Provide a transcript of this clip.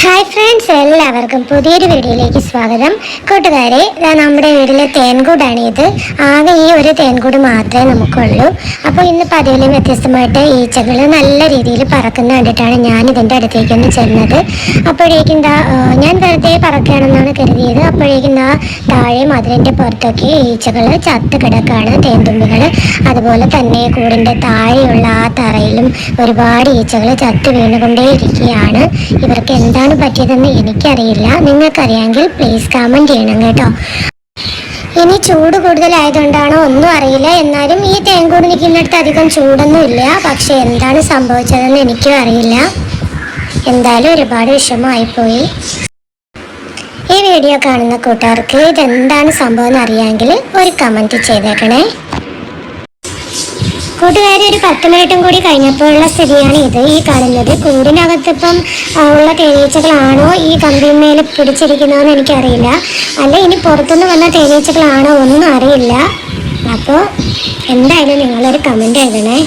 Hi friends എല്ലാവർക്കും പുതിയൊരു വീഡിയോയിലേക്ക് സ്വാഗതം. കൂട്ടുകാരെ നമ്മുടെ വീട്ടിലെ തേൻകൂടാണ് ഇത്. ആകെ ഈ ഒരു തേൻകൂട് മാത്രമേ നമുക്കുള്ളൂ. അപ്പോൾ ഇന്ന് പതിവിലും വ്യത്യസ്തമായിട്ട് ഈച്ചകൾ നല്ല രീതിയിൽ പറക്കുന്ന കണ്ടിട്ടാണ് ഞാൻ ഇതിന്റെ അടുത്തേക്ക് ഒന്ന് ചെന്നത്. അപ്പോഴേക്കും ദാ ഞാൻ വെറുതെ പറക്കുകയാണെന്നാണ് കരുതിയത്. അപ്പോഴേക്കും ദാ താഴെ അതിന്റെ പുറത്തൊക്കെ ഈച്ചകൾ ചത്ത് കിടക്കാണ് തേൻതുമ്പികൾ അതുപോലെ തന്നെ കൂടിന്റെ താഴെയുള്ള ആ തറയിലും ഒരുപാട് ഈച്ചകൾ ചത്ത് വീണുകൊണ്ടേയിരിക്കുകയാണ്. ഇവർക്ക് എന്താണ് പറ്റിയതെന്ന് എനിക്കറിയില്ല. നിങ്ങൾക്കറിയാമെങ്കിൽ പ്ലീസ് കമന്റ് ചെയ്യണം കേട്ടോ. ഇനി ചൂട് കൂടുതലായതുകൊണ്ടാണോ ഒന്നും അറിയില്ല. എന്നാലും ഈ തേങ്കൂട് നിൽക്കുന്നിടത്ത് അധികം ചൂടൊന്നും ഇല്ല. പക്ഷെ എന്താണ് സംഭവിച്ചതെന്ന് എനിക്കും അറിയില്ല. എന്തായാലും ഒരുപാട് വിഷമമായിപ്പോയി. ഈ വീഡിയോ കാണുന്ന കൂട്ടുകാർക്ക് ഇതെന്താണ് സംഭവം എന്ന് അറിയാമെങ്കിൽ ഒരു കമന്റ് ചെയ്തേക്കണേ. കൂട്ടുകാരി ഒരു പത്ത് മിനിറ്റും കൂടി കഴിഞ്ഞപ്പോഴുള്ള സ്ഥിതിയാണ് ഇത്. ഈ കാണുന്നത് കൂടിനകത്തിപ്പം ഉള്ള തേനീച്ചകളാണോ ഈ കമ്പിന്മേൽ പിടിച്ചിരിക്കുന്നതെന്ന് എനിക്കറിയില്ല. അല്ല ഇനി പുറത്തുനിന്ന് വന്ന തേനീച്ചകളാണോ ഒന്നും അറിയില്ല. അപ്പോൾ എന്തായാലും നിങ്ങളൊരു കമന്റ് എഴുതണേ.